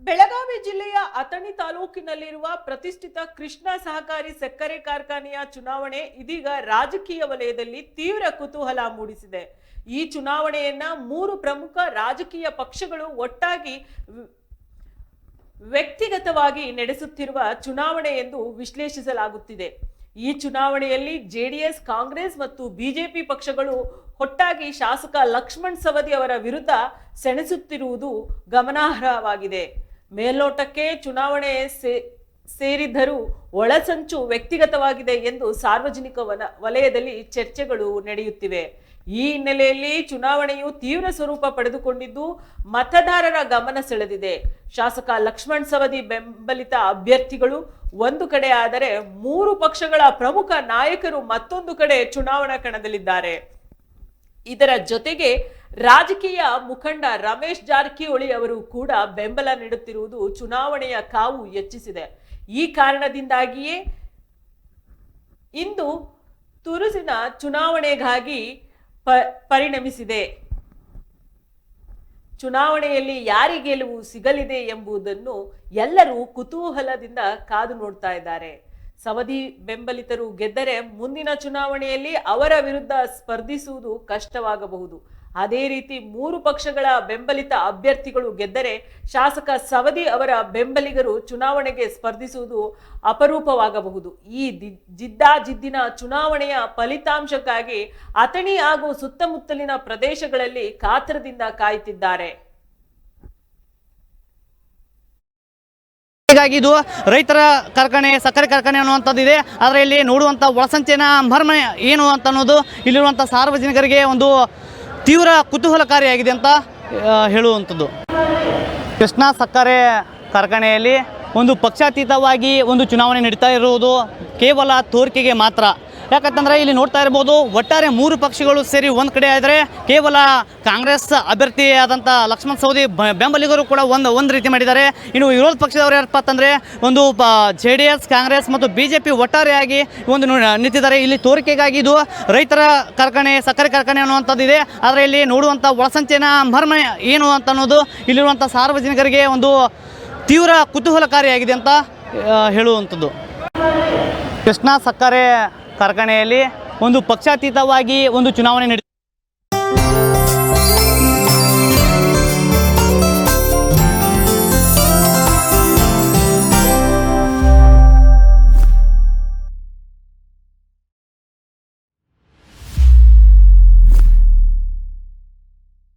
ಬೆಳಗಾವಿ ಜಿಲ್ಲೆಯ ಅಥಣಿ ತಾಲೂಕಿನಲ್ಲಿರುವ ಪ್ರತಿಷ್ಠಿತ ಕೃಷ್ಣ ಸಹಕಾರಿ ಸಕ್ಕರೆ ಕಾರ್ಖಾನೆಯ ಚುನಾವಣೆ ಇದೀಗ ರಾಜಕೀಯ ವಲಯದಲ್ಲಿ ತೀವ್ರ ಕುತೂಹಲ ಮೂಡಿಸಿದೆ. ಈ ಚುನಾವಣೆಯನ್ನ ಮೂರು ಪ್ರಮುಖ ರಾಜಕೀಯ ಪಕ್ಷಗಳು ಒಟ್ಟಾಗಿ ವ್ಯಕ್ತಿಗತವಾಗಿ ನಡೆಸುತ್ತಿರುವ ಚುನಾವಣೆ ಎಂದು ವಿಶ್ಲೇಷಿಸಲಾಗುತ್ತಿದೆ. ಈ ಚುನಾವಣೆಯಲ್ಲಿ ಜೆಡಿಎಸ್, ಕಾಂಗ್ರೆಸ್ ಮತ್ತು ಬಿಜೆಪಿ ಪಕ್ಷಗಳು ಒಟ್ಟಾಗಿ ಶಾಸಕ ಲಕ್ಷ್ಮಣ್ ಸವದಿ ಅವರ ವಿರುದ್ಧ ಸೆಣಸುತ್ತಿರುವುದು ಗಮನಾರ್ಹವಾಗಿದೆ. ಮೇಲ್ನೋಟಕ್ಕೆ ಚುನಾವಣೆ ಸೇ- ಸೇರಿದ್ದರೂ ಒಳಸಂಚು ವ್ಯಕ್ತಿಗತವಾಗಿದೆ ಎಂದು ಸಾರ್ವಜನಿಕ ವನ, ವಲಯದಲ್ಲಿ ಚರ್ಚೆಗಳು ನಡೆಯುತ್ತಿವೆ. ಈ ಹಿನ್ನೆಲೆಯಲ್ಲಿ ಚುನಾವಣೆಯು ತೀವ್ರ ಸ್ವರೂಪ ಪಡೆದುಕೊಂಡಿದ್ದು ಮತದಾರರ ಗಮನ ಸೆಳೆದಿದೆ. ಶಾಸಕ ಲಕ್ಷ್ಮಣ್ ಸವದಿ ಬೆಂಬಲಿತ ಅಭ್ಯರ್ಥಿಗಳು ಒಂದು ಕಡೆ ಆದರೆ ಮೂರು ಪಕ್ಷಗಳ ಪ್ರಮುಖ ನಾಯಕರು ಮತ್ತೊಂದು ಕಡೆ ಚುನಾವಣಾ ಕಣದಲ್ಲಿದ್ದಾರೆ. ಇದರ ಜೊತೆಗೆ ರಾಜಕೀಯ ಮುಖಂಡ ರಮೇಶ್ ಜಾರಕಿಹೊಳಿ ಅವರು ಕೂಡ ಬೆಂಬಲ ನೀಡುತ್ತಿರುವುದು ಚುನಾವಣೆಯ ಕಾವು ಹೆಚ್ಚಿಸಿದೆ. ಈ ಕಾರಣದಿಂದಾಗಿಯೇ ಇಂದು ತುರುಸಿನ ಚುನಾವಣೆಗಾಗಿ ಪ, ಪರಿಣಮಿಸಿದೆ. ಚುನಾವಣೆಯಲ್ಲಿ ಯಾರಿ ಗೆಲುವು ಸಿಗಲಿದೆ ಎಂಬುದನ್ನು ಎಲ್ಲರೂ ಕುತೂಹಲದಿಂದ ಕಾದು ನೋಡ್ತಾ ಇದ್ದಾರೆ. ಸವದಿ ಬೆಂಬಲಿತರು ಗೆದ್ದರೆ ಮುಂದಿನ ಚುನಾವಣೆಯಲ್ಲಿ ಅವರ ವಿರುದ್ಧ ಸ್ಪರ್ಧಿಸುವುದು ಕಷ್ಟವಾಗಬಹುದು. ಅದೇ ರೀತಿ ಮೂರು ಪಕ್ಷಗಳ ಬೆಂಬಲಿತ ಅಭ್ಯರ್ಥಿಗಳು ಗೆದ್ದರೆ ಶಾಸಕ ಸವದಿ ಅವರ ಬೆಂಬಲಿಗರು ಚುನಾವಣೆಗೆ ಸ್ಪರ್ಧಿಸುವುದು ಅಪರೂಪವಾಗಬಹುದು. ಈ ಜಿದ್ದಾಜಿದ್ದಿನ ಚುನಾವಣೆಯ ಫಲಿತಾಂಶಕ್ಕಾಗಿ ಅಥಣಿ ಹಾಗೂ ಸುತ್ತಮುತ್ತಲಿನ ಪ್ರದೇಶಗಳಲ್ಲಿ ಕಾತರದಿಂದ ಕಾಯುತ್ತಿದ್ದಾರೆ. ಹೀಗಾಗಿ ಇದು ರೈತರ ಕಾರ್ಖಾನೆ, ಸಕ್ಕರೆ ಕಾರ್ಖಾನೆ ಅನ್ನುವಂಥದ್ದು ಇದೆ. ಆದರೆ ಇಲ್ಲಿ ನೋಡುವಂಥ ಒಳಸಂಚಿನ ಮರ್ಮ ಏನು ಅಂತ ಅನ್ನೋದು, ಇಲ್ಲಿರುವಂಥ ಸಾರ್ವಜನಿಕರಿಗೆ ಒಂದು ತೀವ್ರ ಕುತೂಹಲಕಾರಿಯಾಗಿದೆ ಅಂತ ಹೇಳುವಂಥದ್ದು. ಕೃಷ್ಣ ಸಕ್ಕರೆ ಕಾರ್ಖಾನೆಯಲ್ಲಿ ಒಂದು ಪಕ್ಷಾತೀತವಾಗಿ ಒಂದು ಚುನಾವಣೆ ನಡೀತಾ ಇರುವುದು ಕೇವಲ ತೋರಿಕೆಗೆ ಮಾತ್ರ. ಯಾಕಂತಂದರೆ ಇಲ್ಲಿ ನೋಡ್ತಾ ಇರ್ಬೋದು ಒಟ್ಟಾರೆ ಮೂರು ಪಕ್ಷಗಳು ಸೇರಿ ಒಂದು ಕಡೆ ಆದರೆ ಕೇವಲ ಕಾಂಗ್ರೆಸ್ ಅಭ್ಯರ್ಥಿಯಾದಂಥ ಲಕ್ಷ್ಮಣ್ ಸವದಿ ಬ- ಬೆಂಬಲಿಗರು ಕೂಡ ಒಂದು ಒಂದು ರೀತಿ ಮಾಡಿದ್ದಾರೆ. ಇನ್ನು ವಿರೋಧ ಪಕ್ಷದವರು ಯಾರಪ್ಪ ಅಂತಂದರೆ ಒಂದು ಜೆ ಡಿ ಎಸ್, ಕಾಂಗ್ರೆಸ್ ಮತ್ತು ಬಿ ಜೆ ಪಿ ಒಟ್ಟಾರೆಯಾಗಿ ಒಂದು ನಿಂತಿದ್ದಾರೆ. ಇಲ್ಲಿ ತೋರಿಕೆಗಾಗಿ ಇದು ರೈತರ ಕಾರ್ಖಾನೆ, ಸಕ್ಕರೆ ಕಾರ್ಖಾನೆ ಅನ್ನುವಂಥದ್ದು ಇದೆ. ಆದರೆ ಇಲ್ಲಿ ನೋಡುವಂಥ ಒಳಸಂಚಿನ ಮರ್ಮ ಏನು ಅಂತ ಅನ್ನೋದು ಇಲ್ಲಿರುವಂಥ ಸಾರ್ವಜನಿಕರಿಗೆ ಒಂದು ತೀವ್ರ ಕುತೂಹಲಕಾರಿಯಾಗಿದೆ ಅಂತ ಹೇಳುವಂಥದ್ದು. ಕೃಷ್ಣ ಸಕ್ಕರೆ ಕಾರ್ಖಾನೆಯಲ್ಲಿ ಒಂದು ಪಕ್ಷಾತೀತವಾಗಿ ಒಂದು ಚುನಾವಣೆ ನಡೀ